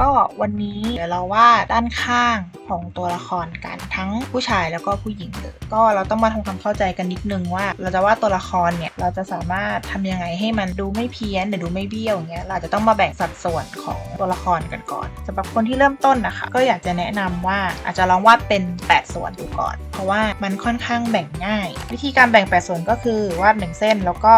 ก็วันนี้เดี๋ยวเราวาดด้านข้างของตัวละครกันทั้งผู้ชายแล้วก็ผู้หญิงเลยก็เราต้องมาทำความเข้าใจกันนิดนึงว่า เราจะวาดตัวละครเนี่ยเราจะสามารถทำยังไงให้มันดูไม่เพี้ยนหรือดูไม่เบี้ยวอย่างเงี้ยเราจะต้องมาแบ่งสัดส่วนของตัวละครกันก่อนสำหรับคนที่เริ่มต้นนะคะ ก็อยากจะแนะนำว่าอาจจะลองวาดเป็น 8 ส่วนดูก่อน เพราะว่ามันค่อนข้างแบ่งง่าย วิธีการแบ่ง 8 ส่วนก็คือวาดหนึ่งเส้นแล้วก็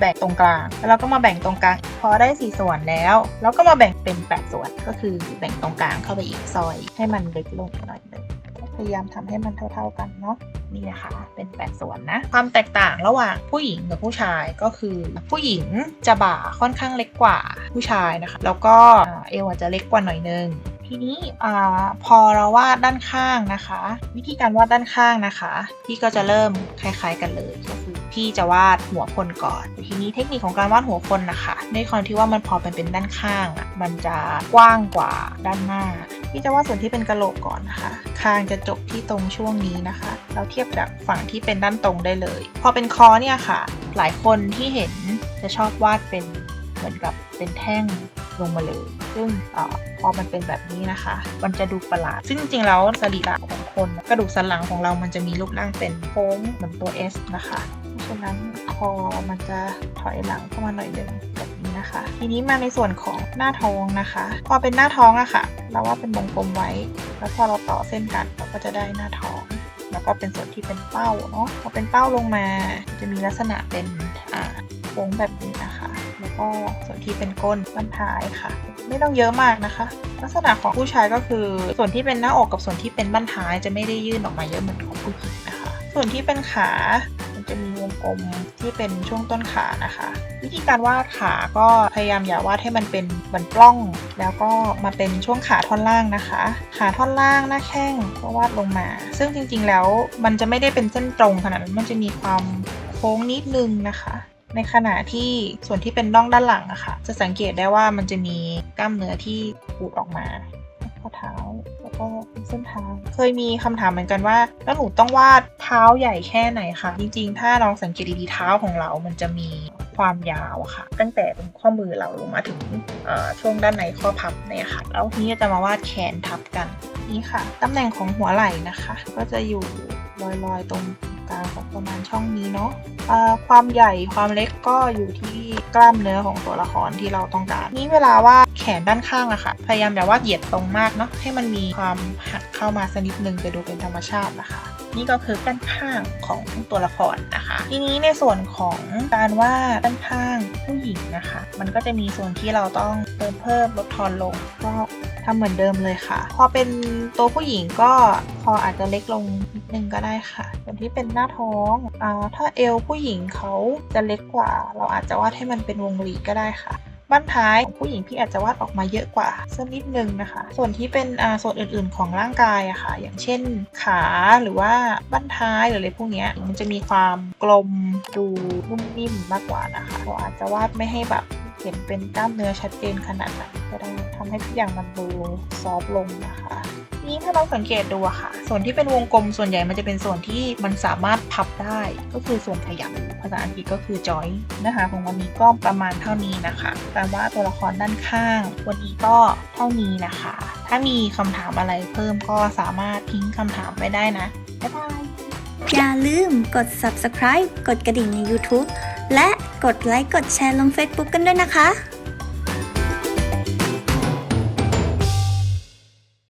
แบ่งตรงกลาง แล้วเราก็มาแบ่งตรงกลาง พอได้ 4 ส่วนแล้ว เราก็มาแบ่งเป็น 8 ส่วน ก็คือแบ่งตรงกลางเข้าไปอีกซอยให้มันเล็กลงหน่อยนึงพยายามทำให้มันเท่า ๆกันเนาะนี่นะคะเป็น 8 ส่วนนะ ความแตกต่างระหว่างผู้หญิงกับผู้ชายก็คือ ผู้หญิงจะบ่าค่อนข้างเล็กกว่าผู้ชายนะคะ แล้วก็เอวอาจจะเล็กกว่าหน่อยนึง ทีนี้อพอเราวาดด้านข้างนะคะ วิธีการวาดด้านข้างนะคะ พี่ก็จะเริ่มคล้าย ๆ กันเลยก็คือพี่จะวาดหัวคนก่อน ทีนี้เทคนิคของการวาดหัวคนนะคะในความที่ว่ามันพอเป็นเป็นด้านข้างอะมันจะกว้างกว่าด้านหน้าพี่จะวาดส่วนที่เป็นกระโหลกก่อนนะคะคางจะจบที่ตรงช่วงนี้นะคะ เราเทียบจากฝั่งที่เป็นด้านตรงได้เลย พอเป็นคอเนี่ยค่ะ หลายคนที่เห็นจะชอบวาดเป็นเหมือนกับเป็นแท่ง ลงมาเลย ซึ่งอพอมันเป็นแบบนี้นะคะ มันจะดูประหลาด ซึ่งจริงๆแล้วสรีระของคน กระดูกสันหลังของเรามันจะมีรูปร่างเป็นโค้งเหมือนตัว S นะคะเพราะฉะนั้นคอมันจะถอยหลังเข้ามาหน่อยหนึ่งแบบนี้นะคะ ทีนี้มาในส่วนของหน้าท้องนะคะ พอเป็นหน้าท้องอะค่ะ เราว่าเป็นวงกลมไว้ แล้วพอเราต่อเส้นกันเราก็จะได้หน้าท้องแล้วก็เป็นส่วนที่เป็นเป้าเนาะพอเป็นเป้าลงมาจะมีลักษณะเป็นอ่าโค้งแบบนี้นะคะ แล้ส่วนที่เป็นก้นบั้นท้ายค่ะ ไม่ต้องเยอะมากนะคะ ลักษณะของผู้ชายก็คือ ส่วนที่เป็นหน้าอกกับส่วนที่เป็นบั้นท้ายจะไม่ได้ยื่นออกมาเยอะเหมือนของผู้หญิงนะคะ ส่วนที่เป็นขามันจะมีวงกลมที่เป็นช่วงต้นขานะคะ วิธีการวาดขาก็พยายามอย่าวาดให้มันเป็นเหมือนปล้อง แล้วก็มาเป็นช่วงขาท่อนล่างนะคะ ขาท่อนล่างหน้าแข้งก็วาดลงมา ซึ่งจริงๆแล้วมันจะไม่ได้เป็นเส้นตรงขนาดนั้นมันจะมีความโค้งนิดนึงนะคะ ในขณะที่ส่วนที่เป็นน่องด้านหลังอะค่ะ จะสังเกตได้ว่ามันจะมีกล้ามเนื้อที่ปูดออกมาข้อเท้าแล้วก็เส้นเท้าเคยมีคำถามเหมือนกันว่า แล้วหนูต้องวาดเท้าใหญ่แค่ไหนคะจริง ๆ ถ้าลองสังเกตดีๆเท้าของเรา มันจะมีความยาวอะค่ะ ตั้งแต่ตรงข้อมือเราลงมาถึงช่วงด้านในข้อพับเนี่ยค่ะ แล้วทีนี้จะมาวาดแขนทับกันนี่ค่ะตำแหน่งของหัวไหล่นะคะ ก็จะอยู่ลอยๆตรง กลางของประมาณช่องนี้เนาะะความใหญ่ความเล็กก็อยู่ที่กล้ามเนื้อของตัวละครที่เราต้องการ นี้เวลาว่าแขนด้านข้างอะค่ะ พยายามอย่าวาเหยียดตรงมากเนาะให้มันมีความหักเข้ามาสักนิดนึงจะดูเป็นธรรมชาตินะคะ นี่ก็คือด้านข้างของตัวละครนะคะ ทีนี้ในส่วนของการวาดด้านข้างผู้หญิงนะคะ มันก็จะมีส่วนที่เราต้องเติมเพิ่มลดทอนลง ก็ทำเหมือนเดิมเลยค่ะ พอเป็นตัวผู้หญิงก็คออาจจะเล็กลงนิดนึงก็ได้ค่ะส่วนที่เป็นหน้าท้องอ่าถ้าเอวผู้หญิงเขาจะเล็กกว่า เราอาจจะวาดให้มันเป็นวงรีก็ได้ค่ะ บั้นท้ายของผู้หญิงพี่อาจจะวาดออกมาเยอะกว่าสักนิดนึงนะคะ ส่วนที่เป็นส่วนอื่นๆ ของร่างกายอะค่ะ อย่างเช่นขาหรือว่าบั้นท้ายหรืออะไรพวกนี้มันจะมีความกลมดูนุ่มนิ่มมากกว่านะคะเราอาจจะวาดไม่ให้แบบเห็นเป็นกล้ามเนื้อชัดเจนขนาดนั้นก็ได้ทำให้ทุกอย่างมันดูซอฟต์ลงนะคะ นี่ถ้าเราสังเกตดูอะค่ะ ส่วนที่เป็นวงกลมส่วนใหญ่มันจะเป็นส่วนที่มันสามารถพับได้ ก็คือส่วนขยับภาษาอังกฤษก็คือ joint เนื้อหาของวันนี้ก็ประมาณเท่านี้นะคะการว่าตัวละครด้านข้าง วันนี้ก็เท่านี้นะคะ ถ้ามีคำถามอะไรเพิ่มก็สามารถทิ้งคำถามไว้ได้นะบ๊ายบายอย่าลืมกด subscribe กดกระดิ่งใน YouTube และกดไลค์กดแชร์ลง Facebook กันด้วยนะคะ